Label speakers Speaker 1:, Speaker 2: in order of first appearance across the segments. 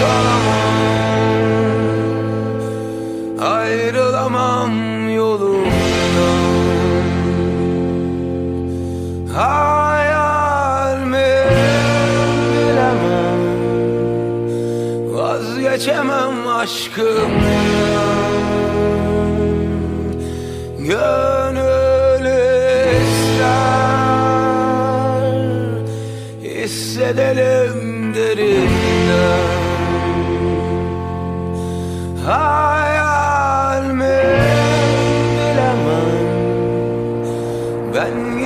Speaker 1: kalamam Ayrılamam Hayal bilemem Vazgeçemem aşkımdan Gönül ister Hissedelim derinden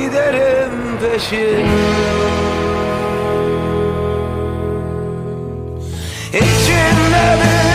Speaker 1: giderim peşinden İçimde bir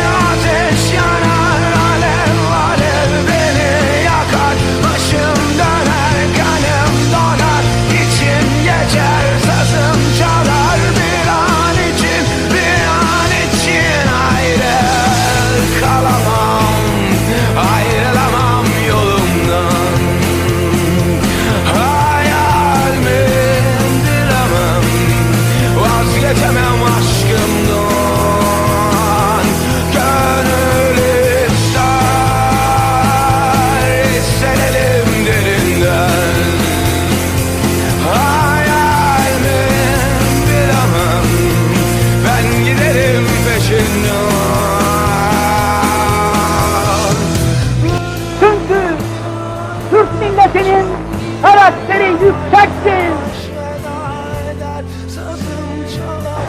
Speaker 2: yüksektir.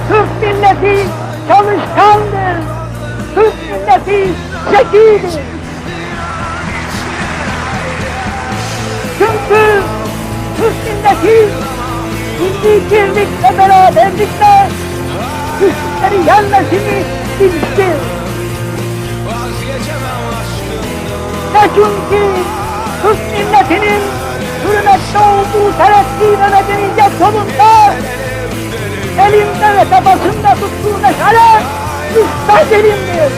Speaker 2: Türk milleti çalışkandır. Türk milleti zekidir. Çünkü Türk milleti milli birlik ve beraberlikle güçleri yenmesini bilmiştir. Ve çünkü ve medeniyet yolunda elinde ve tabasında tuttuğu meşale müstahdelimdir.